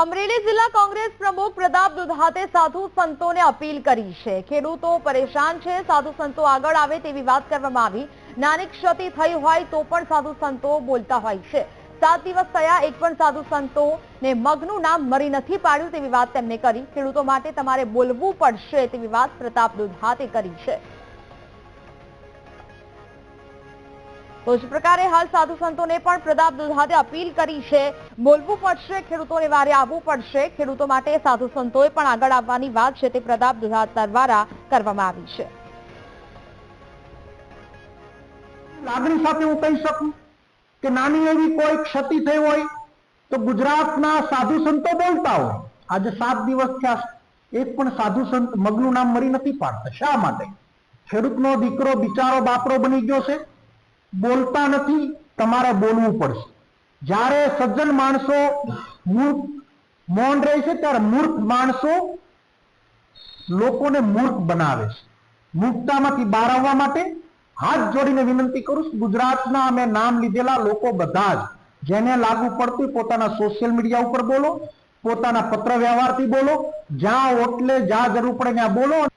અમરેલી જિલ્લા કોંગ્રેસ પ્રમુખ પ્રતાપ દુધાતે સાધુ સંતોને અપીલ કરી છે. ખેડૂતો પરેશાન છે, સાધુ સંતો આગળ આવે તેવી વાત કરવામાં આવી. નાની ક્ષતિ થઈ હોય તો પણ સાધુ સંતો બોલતા હોય છે. સાત દિવસ થયા, એક પણ સાધુ સંતોને મગનું નામ મરી નથી પાડ્યું તેવી વાત તેમણે કરી. ખેડૂતો માટે તમારે બોલવું પડશે તેવી વાત પ્રતાપ દુધાતે કરી છે. તો જ પ્રકારે હાલ સાધુ સંતોને પણ પ્રતાપ દુધાતે અપીલ કરી છે. બોલવું પડશે, ખેડૂતોને વારે આવવું પડશે. ખેડૂતો માટે સાધુ સંતોએ પણ આગળ આવવાની વાત છે તે પ્રતાપ દુધાત દ્વારા કરવામાં આવી છે. લાગણી સાથે હું કહી શકું કે નાની એવી કોઈ ક્ષતિ થઈ હોય તો ગુજરાતના સાધુ સંતો બોલતા હોય. આજે સાત દિવસ થયા એક પણ સાધુ સંત મગનું નામ મરી નથી પાડતા. શા માટે? ખેડૂતનો દીકરો, બિચારો બાપરો બની ગયો છે. બોલતા નથી, તમારે બોલવું પડશે. જ્યારે સજ્જન માણસો મૂર્ખ, મૌન રહે ત્યારે મૂર્ખ માણસો લોકોને મૂર્ખ બનાવે છે. મૂર્ખતામાંથી બહાર આવવા માટે હાથ જોડીને વિનંતી કરું છું, ગુજરાતના અમે નામ લીધેલા લોકો બધા જ, જેને લાગુ પડતું પોતાના સોશિયલ મીડિયા ઉપર બોલો, પોતાના પત્ર વ્યવહારથી બોલો, જ્યાં ઓટલે જ્યાં જરૂર પડે ત્યાં બોલો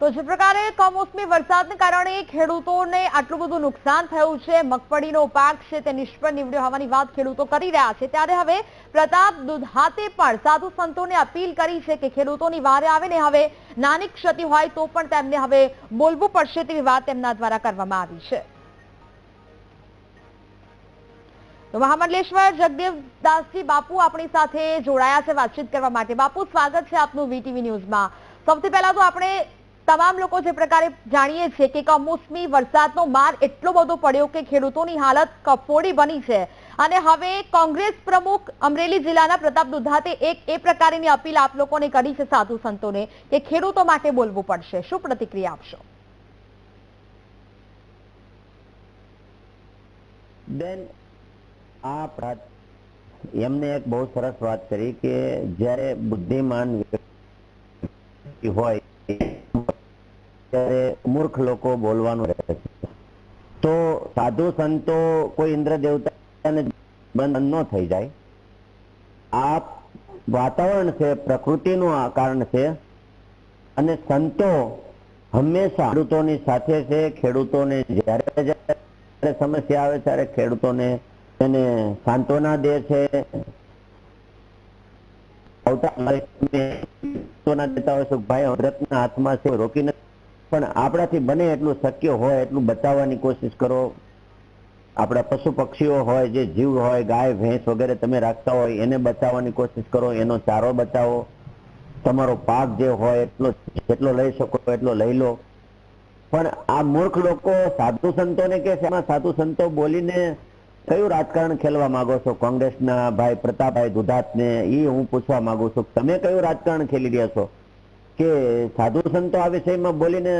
તો જે પ્રકારે કમોસમી વરસાદને કારણે ખેડૂતોને આટલું બધું નુકસાન થયું છે, મગફળીનો પાક છે તે નિષ્ફળ નીવડ્યો હોવાની વાત ખેડૂતો કરી રહ્યા છે. ત્યારે હવે પ્રતાપ દુધાતે પણ સાધુ સંતોને અપીલ કરી છે કે ખેડૂતોની વારે આવે ને હવે નાની ક્ષતિ હોય તો પણ તેમને હવે બોલવું પડશે તેવી વાત તેમના દ્વારા કરવામાં આવી છે. તો મહામંડલેશ્વર જગદેવદાસજી બાપુ આપણી સાથે જોડાયા છે વાતચીત કરવા માટે. બાપુ, સ્વાગત છે આપનું વીટીવી ન્યૂઝમાં. સૌથી પહેલા તો આપણે તમામ લોકો જે પ્રકારે જાણીએ છીએ કે કમોસમી વરસાદનો માર એટલો બધો પડ્યો કે ખેડૂતોની હાલત કફોડી બની છે. અને હવે કોંગ્રેસ પ્રમુખ અમરેલી જિલ્લાના પ્રતાપ દુધાતે એક એ પ્રકારની અપીલ આપ લોકોને કરી છે સાધુ સંતોને કે ખેડૂતો માટે બોલવું પડશે. શું પ્રતિક્રિયા આપશો? બેન, આ એમને એક બહુ સરસ વાત કરી કે જ્યારે બુદ્ધિમાન હોય ત્યારે મૂર્ખ લોકો બોલવાનું રહે છે. તો સાધુ સંતો કોઈ ઇન્દ્ર દેવતાને બંધ ન થઈ જાય. આ વાતાવરણ છે, પ્રકૃતિનું આ કારણ છે અને સંતો હંમેશા ખેડૂતોની સાથે છે. ખેડૂતોને જ્યારે જ્યારે સમસ્યા આવે ત્યારે ખેડૂતોને એને સાંત્વના દે છે. આવતા દેતા હોય સુખભાઈ અમૃતના હાથમાં છે રોકી નથી પણ આપણાથી બને એટલું શક્ય હોય, એટલું બચાવવાની કોશિશ કરો. આપણા પશુ પક્ષીઓ હોય, જે જીવ હોય, ગાય, ભેંસ વગેરે તમે રાખતા હોય, એને બચાવવાની કોશિશ કરો, એનો ચારો બચાવો. તમારો પાક જે હોય, એટલો જેટલો લઈ શકો, એટલો લઈ લો. પણ આ મૂર્ખ લોકો સાધુ સંતોને કે એમાં સાધુ સંતો બોલીને કયું રાજકારણ ખેલવા માંગો છો? કોંગ્રેસના ભાઈ પ્રતાપભાઈ દુધાતને એ હું પૂછવા માંગુ છું. તમે કયું રાજકારણ ખેલી રહ્યા છો? કે સાધુ સંતો આ વિષયમાં બોલીને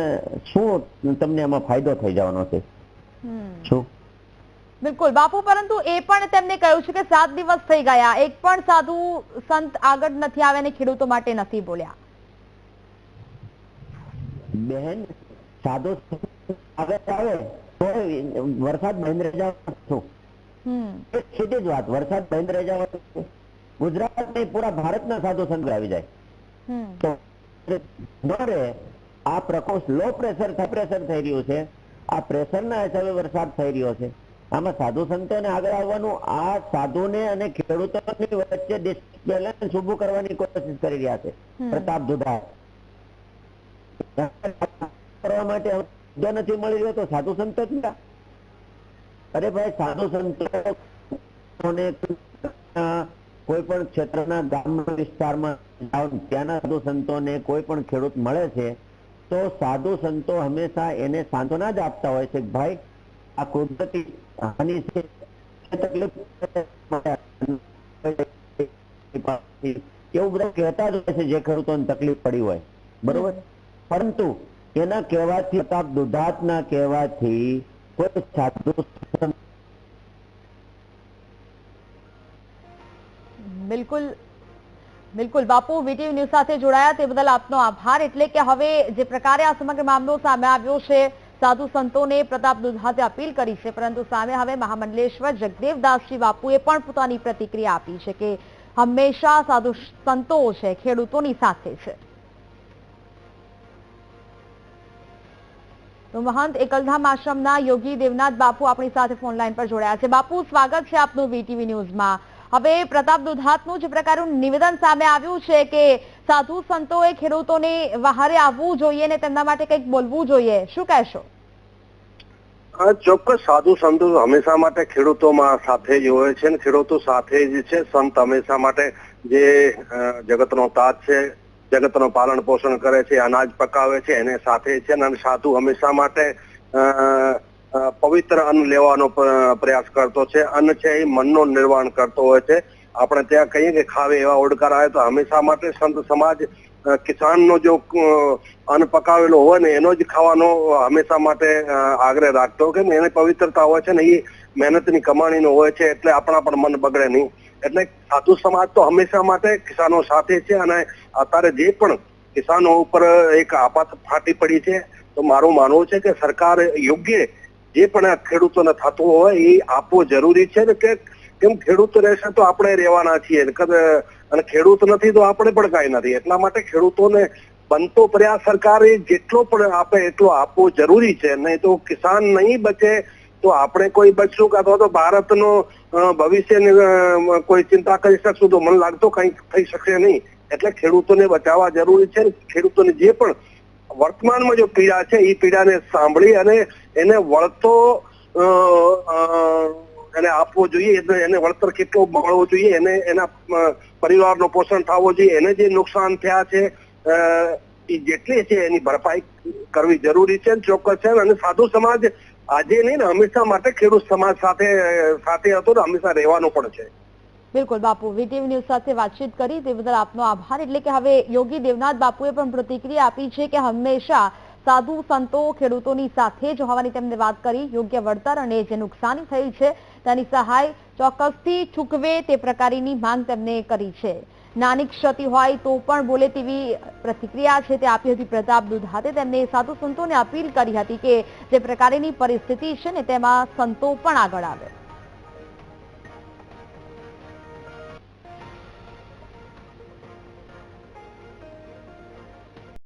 શું તમને આમાં ફાયદો થઈ જવાનો છે? શું? બિલકુલ. બાપુ પરંતુ એ પણ તેમને કહ્યું છે કે સાત દિવસ થઈ ગયા. એક પણ સાધુ સંત આગળ નથી આવ્યા ખેડૂતો માટે નથી બોલ્યા. બેન સાધુ આવે આવે તો વરસાદ બંધ રહી જવાનો સીધી જ વાત વરસાદ બંધ રહી જવાનો ગુજરાત નહીં પૂરા ભારતના સાધુ સંત આવી જાય. હમ. તો ન આ પ્રકોષ્ઠ લો પ્રેશર પ્રેશર થઈ રહ્યું છે. આ પ્રેશરના હિસાબે વરસાદ થઈ રહ્યો છે. આમાં સાધુ સંતોને આગળ આવવાનું આ સાધુને અને ખેડૂતોની વચ્ચે ડિસબેલેન્સ ઉભું કરવાની કોશિશ કરી રહ્યા છે. પ્રતાપ દુધા કરવા માટે જો નથી મળી રહ્યો તો સાધુ સંત જ? અરે ભાઈ સાધુ સંતોને કોઈ પણ ક્ષેત્રના ગ્રામ્ય વિસ્તારમાં ત્યાંના સાધુ સંતોને કોઈ પણ ખેડૂત મળે છે, તો સાધુ સંતો હંમેશા એને સાંત્વના જ આપતા હોય છે ભાઈ, આ કુદરતી હાનિ છે એવું બધા કહેતા જ હોય છે જે ખેડૂતોને તકલીફ પડી હોય. બરોબર? પરંતુ એના કહેવાથી પ્રતાપ દુધાતના કહેવાથી કોઈ સાધુ બિલકુલ બિલકુલ. બાપુ, વીટીવી ન્યૂઝ સાથે જોડાયા. તે બદલ આપનો આભાર. એટલે કે હવે જે પ્રકારે આ સમગ્ર મામલો સામે આવ્યો છે, સાધુ સંતોને પ્રતાપ દુધાતે અપીલ કરી છે. પરંતુ સામે હવે મહામંડલેશ્વર જગદેવદાસજી બાપુએ પણ પોતાની પ્રતિક્રિયા આપી છે કે હંમેશા સાધુ સંતો છે, ખેડૂતોની સાથે છે. તો મહંત એકલધામ આશ્રમના યોગી દેવનાથ બાપુ આપણી સાથે ફોન લાઈન પર જોડાયા છે. બાપુ, સ્વાગત છે આપનું વીટીવી ન્યૂઝમાં. હવે પ્રતાપ દુધાતનું જે પ્રકારનું નિવેદન સામે આવ્યું છે કે સાધુ સંતોએ ખેડૂતોને વહારે આવવું જોઈએ ને તેમના માટે કંઈક બોલવું જોઈએ. શું કહેશો? ચોક્કસ સાધુ સંતો હંમેશા માટે ખેડૂતોમાં સાથે જ હોય છે ને ખેડૂતો સાથે જ છે. સંત હંમેશા માટે જે જગતનો તાજ છે, જગતનો પાલન પોષણ કરે છે, અનાજ પકાવે છે, એને સાથે છે અને સાધુ હંમેશા માટે પવિત્ર અન્ન લેવાનો પ્રયાસ કરતો છે. અન્ન છે એ મનનો નિર્વાણ કરતો હોય છે. આપણે ત્યાં કહીએ કે ખાવે એવા ઓડકાર આવે તો હંમેશા માટે સંત સમાજ કિસાનનો જો અન્ન પકાવેલો હોય ને એનો જ ખાવાનો હંમેશા માટે આગ્રહ રાખતો કેમ એને પવિત્રતા હોય છે ને એ મહેનતની કમાણીનો હોય છે એટલે આપણા પણ મન બગડે નહીં. એટલે સાધુ સમાજ તો હંમેશા માટે કિસાનો સાથે છે અને અત્યારે જે પણ કિસાનો ઉપર એક આફત ફાટી પડી છે, તો મારું માનવું છે કે સરકાર યોગ્ય જે પણ આ ખેડૂતોને થતું હોય એ આપવો જરૂરી છે ને કે કેમ ખેડૂત રહેશે તો આપણે રહેવાના છીએ. અને ખેડૂત નથી તો આપણે પણ કાંઈ નથી. એટલા માટે ખેડૂતોને બનતો પ્રયાસ સરકારે જેટલો પણ આપે એટલો આપવો જરૂરી છે. નહીં તો કિસાન નહીં બચે તો આપણે કોઈ બચશું કે અથવા તો ભારતનો ભવિષ્યની કોઈ ચિંતા કરી શકશું તો મને લાગતો કંઈ થઈ શકશે નહીં. એટલે ખેડૂતોને બચાવવા જરૂરી છે ખેડૂતોને જે પણ વર્તમાનમાં જો પીડા છે એ પીડાને સાંભળી અને એને વળતો એને આપવો જોઈએ, એને વળતર કેટલો મળવો જોઈએ, એને, એના પરિવારનો પોષણ થવો જોઈએ, એને જે નુકસાન થયા છે એ જેટલી છે એની ભરપાઈ કરવી જરૂરી છે, ચોક્કસ છે. અને સાધુ સમાજ આજે નહીં ને, હંમેશા માટે ખેડૂત સમાજ સાથે સાથે હતો ને, હંમેશા રહેવાનો પણ છે. બિલકુલ, બાપુ. વીટીવી ન્યૂઝ સાથે વાતચીત કરી તે બદલ આપનો આભાર. એટલે કે હવે યોગી દેવનાથ બાપુએ પણ પ્રતિક્રિયા આપી છે કે હંમેશા સાધુ, સંતો, ખેડૂતોની સાથે જ હોવાની તેમને વાત કરી. યોગ્ય વળતર અને જે નુકસાની થઈ છે તેની સહાય ચોક્કસથી ચૂકવે તે પ્રકારની માંગ તેમને કરી છે. નાની ક્ષતિ હોય તો પણ બોલે તેવી પ્રતિક્રિયા છે તે આપી હતી પ્રતાપ દુધાતે તેમને સાધુ, સંતોને અપીલ કરી હતી કે જે પ્રકારની પરિસ્થિતિ છે ને તેમાં સંતો પણ આગળ આવે.